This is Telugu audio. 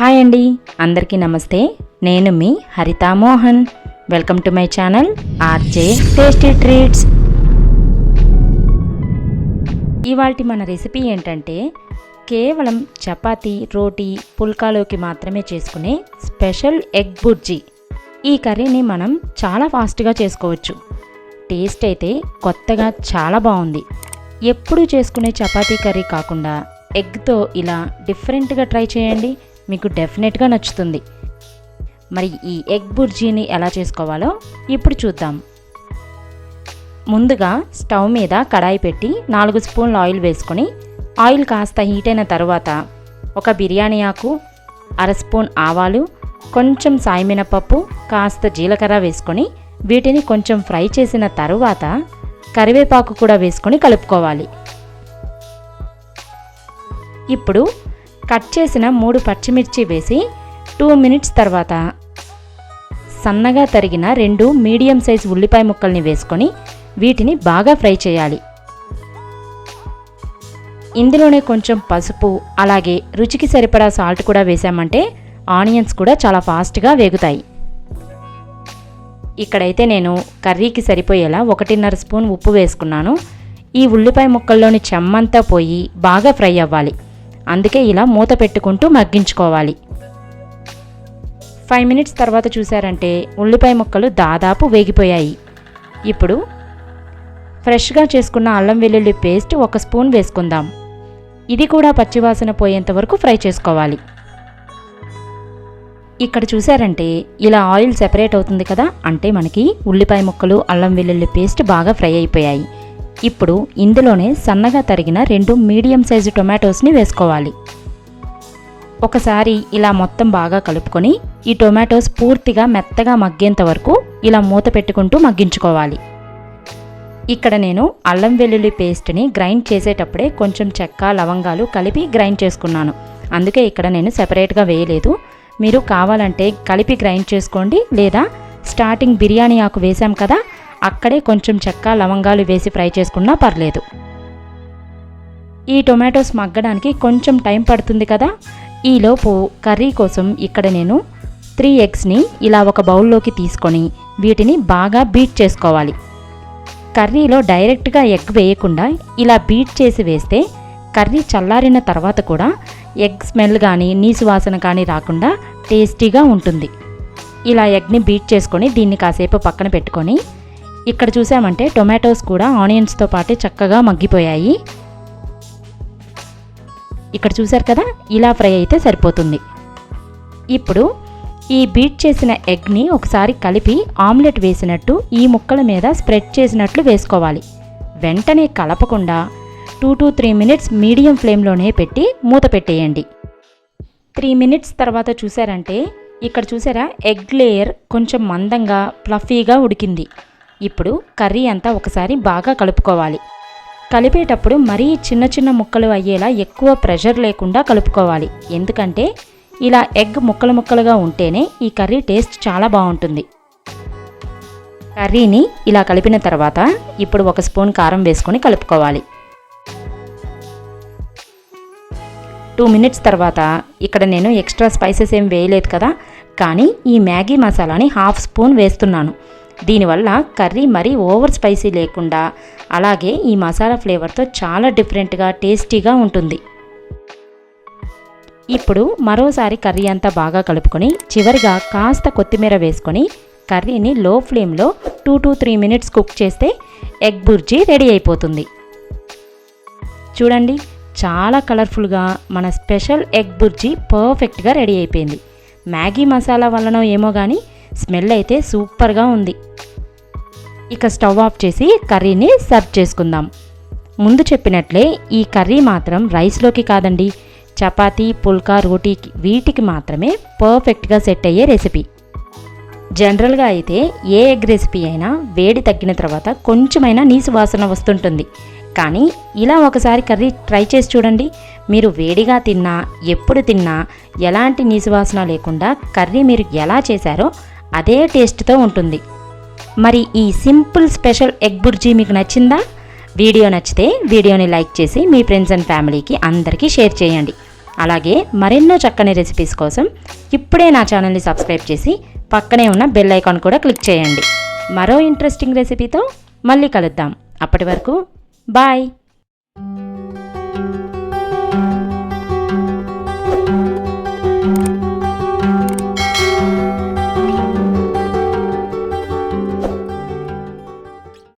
హాయ్ అండి. అందరికీ నమస్తే. నేను మీ Haritha Mohan. Welcome to my channel RJ tasty treats ఇవాళ మన రెసిపీ ఏంటంటే కేవలం చపాతీ రోటీ పుల్కాలోకి మాత్రమే చేసుకునే స్పెషల్ ఎగ్ బుర్జీ. ఈ కర్రీని మనం చాలా ఫాస్ట్గా చేసుకోవచ్చు. టేస్ట్ అయితే కొత్తగా చాలా బాగుంది. ఎప్పుడు చేసుకునే చపాతీ కర్రీ కాకుండా ఎగ్తో ఇలా డిఫరెంట్గా ట్రై చేయండి. మీకు డెఫినెట్గా నచ్చుతుంది. మరి ఈ ఎగ్ బుర్జీని ఎలా చేసుకోవాలో ఇప్పుడు చూద్దాం. ముందుగా స్టవ్ మీద కడాయి పెట్టి నాలుగు స్పూన్ల ఆయిల్ వేసుకొని ఆయిల్ కాస్త హీట్ అయిన తర్వాత ఒక బిర్యానీ ఆకు అర స్పూన్ ఆవాలు కొంచెం సాయమినపప్పు కాస్త జీలకర్ర వేసుకొని వీటిని కొంచెం ఫ్రై చేసిన తరువాత కరివేపాకు కూడా వేసుకొని కలుపుకోవాలి. ఇప్పుడు కట్ చేసిన మూడు పచ్చిమిర్చి వేసి టూ మినిట్స్ తర్వాత సన్నగా తరిగిన రెండు మీడియం సైజ్ ఉల్లిపాయ ముక్కల్ని వేసుకొని వీటిని బాగా ఫ్రై చేయాలి. ఇందులోనే కొంచెం పసుపు అలాగే రుచికి సరిపడా సాల్ట్ కూడా వేసామంటే ఆనియన్స్ కూడా చాలా ఫాస్ట్గా వేగుతాయి. ఇక్కడైతే నేను కర్రీకి సరిపోయేలా ఒకటిన్నర స్పూన్ ఉప్పు వేసుకున్నాను. ఈ ఉల్లిపాయ ముక్కల్లోని చెమ్మంతా పోయి బాగా ఫ్రై అవ్వాలి. అందుకే ఇలా మూత పెట్టుకుంటూ మగ్గించుకోవాలి. ఫైవ్ మినిట్స్ తర్వాత చూసారంటే ఉల్లిపాయ ముక్కలు దాదాపు వేగిపోయాయి. ఇప్పుడు ఫ్రెష్గా చేసుకున్న అల్లం వెల్లుల్లి పేస్ట్ ఒక స్పూన్ వేసుకుందాం. ఇది కూడా పచ్చివాసన పోయేంత వరకు ఫ్రై చేసుకోవాలి. ఇక్కడ చూసారంటే ఇలా ఆయిల్ సెపరేట్ అవుతుంది కదా అంటే మనకి ఉల్లిపాయ ముక్కలు అల్లం వెల్లుల్లి పేస్ట్ బాగా ఫ్రై అయిపోయాయి. ఇప్పుడు ఇందులోనే సన్నగా తరిగిన రెండు మీడియం సైజు టొమాటోస్ని వేసుకోవాలి. ఒకసారి ఇలా మొత్తం బాగా కలుపుకొని ఈ టొమాటోస్ పూర్తిగా మెత్తగా మగ్గేంత వరకు ఇలా మూత పెట్టుకుంటూ మగ్గించుకోవాలి. ఇక్కడ నేను అల్లం వెల్లుల్లి పేస్ట్ని గ్రైండ్ చేసేటప్పుడే కొంచెం చెక్క లవంగాలు కలిపి గ్రైండ్ చేసుకున్నాను. అందుకే ఇక్కడ నేను సెపరేట్గా వేయలేదు. మీరు కావాలంటే కలిపి గ్రైండ్ చేసుకోండి లేదా స్టార్టింగ్ బిర్యానీ ఆకు వేసాం కదా అక్కడే కొంచెం చెక్క లవంగాలు వేసి ఫ్రై చేసుకున్నా పర్లేదు. ఈ టొమాటోస్ మగ్గడానికి కొంచెం టైం పడుతుంది కదా? ఈలోపు కర్రీ కోసం ఇక్కడ నేను త్రీ ఎగ్స్ని ఇలా ఒక బౌల్లోకి తీసుకొని వీటిని బాగా బీట్ చేసుకోవాలి. కర్రీలో డైరెక్ట్గా ఎగ్ వేయకుండా ఇలా బీట్ చేసి వేస్తే కర్రీ చల్లారిన తర్వాత కూడా ఎగ్ స్మెల్ కానీ నీసు వాసన కానీ రాకుండా టేస్టీగా ఉంటుంది. ఇలా ఎగ్ని బీట్ చేసుకొని దీన్ని కాసేపు పక్కన పెట్టుకొని ఇక్కడ చూసామంటే టొమాటోస్ కూడా ఆనియన్స్తో పాటే చక్కగా మగ్గిపోయాయి. ఇక్కడ చూసారు కదా ఇలా ఫ్రై అయితే సరిపోతుంది. ఇప్పుడు ఈ బీట్ చేసిన ఎగ్ని ఒకసారి కలిపి ఆమ్లెట్ వేసినట్టు ఈ ముక్కల మీద స్ప్రెడ్ చేసినట్లు వేసుకోవాలి. వెంటనే కలపకుండా two to three minutes medium ఫ్లేమ్లోనే పెట్టి మూత పెట్టేయండి. త్రీ మినిట్స్ తర్వాత చూసారంటే ఇక్కడ చూసారా ఎగ్ లేయర్ కొంచెం మందంగా ఫ్లఫీగా ఉడికింది. ఇప్పుడు కర్రీ అంతా ఒకసారి బాగా కలుపుకోవాలి. కలిపేటప్పుడు మరీ చిన్న చిన్న ముక్కలు అయ్యేలా ఎక్కువ ప్రెషర్ లేకుండా కలుపుకోవాలి. ఎందుకంటే ఇలా ఎగ్ ముక్కలు ముక్కలుగా ఉంటేనే ఈ కర్రీ టేస్ట్ చాలా బాగుంటుంది. కర్రీని ఇలా కలిపిన తర్వాత ఇప్పుడు ఒక స్పూన్ కారం వేసుకొని కలుపుకోవాలి. టూ మినిట్స్ తర్వాత ఇక్కడ నేను ఎక్స్ట్రా స్పైసెస్ ఏం వేయలేదు కదా కానీ ఈ మ్యాగీ మసాలాని హాఫ్ స్పూన్ వేస్తున్నాను. దీనివల్ల కర్రీ మరీ ఓవర్ స్పైసీ లేకుండా అలాగే ఈ మసాలా ఫ్లేవర్తో చాలా డిఫరెంట్గా టేస్టీగా ఉంటుంది. ఇప్పుడు మరోసారి కర్రీ అంతా బాగా కలుపుకొని చివరిగా కాస్త కొత్తిమీర వేసుకొని కర్రీని లో ఫ్లేమ్లో two to three minutes cook చేస్తే ఎగ్ బుర్జీ రెడీ అయిపోతుంది. చూడండి చాలా కలర్ఫుల్గా మన స్పెషల్ ఎగ్ బుర్జీ పర్ఫెక్ట్గా రెడీ అయిపోయింది. మ్యాగీ మసాలా వల్లనో ఏమో కానీ స్మెల్ అయితే సూపర్గా ఉంది. ఇక స్టవ్ ఆఫ్ చేసి కర్రీని సర్వ్ చేసుకుందాం. ముందు చెప్పినట్లే ఈ కర్రీ మాత్రం రైస్లోకి కాదండి. చపాతీ పుల్కా రోటీకి వీటికి మాత్రమే పర్ఫెక్ట్గా సెట్ అయ్యే రెసిపీ. జనరల్గా అయితే ఏ ఎగ్ రెసిపీ అయినా వేడి తగ్గిన తర్వాత కొంచెమైనా నీసు వాసన వస్తుంటుంది. కానీ ఇలా ఒకసారి కర్రీ ట్రై చేసి చూడండి. మీరు వేడిగా తిన్నా ఎప్పుడు తిన్నా ఎలాంటి నీసు వాసన లేకుండా కర్రీ మీరు ఎలా చేశారో అదే టేస్ట్తో ఉంటుంది. మరి ఈ సింపుల్ స్పెషల్ ఎగ్ బుర్జీ మీకు నచ్చిందా? వీడియో నచ్చితే వీడియోని లైక్ చేసి మీ ఫ్రెండ్స్ అండ్ ఫ్యామిలీకి అందరికీ షేర్ చేయండి. అలాగే మరెన్నో చక్కని రెసిపీస్ కోసం ఇప్పుడే నా ఛానల్ని సబ్స్క్రైబ్ చేసి పక్కనే ఉన్న బెల్ ఐకాన్ కూడా క్లిక్ చేయండి. మరో ఇంట్రెస్టింగ్ రెసిపీతో మళ్ళీ కలుద్దాం. అప్పటి వరకు బాయ్!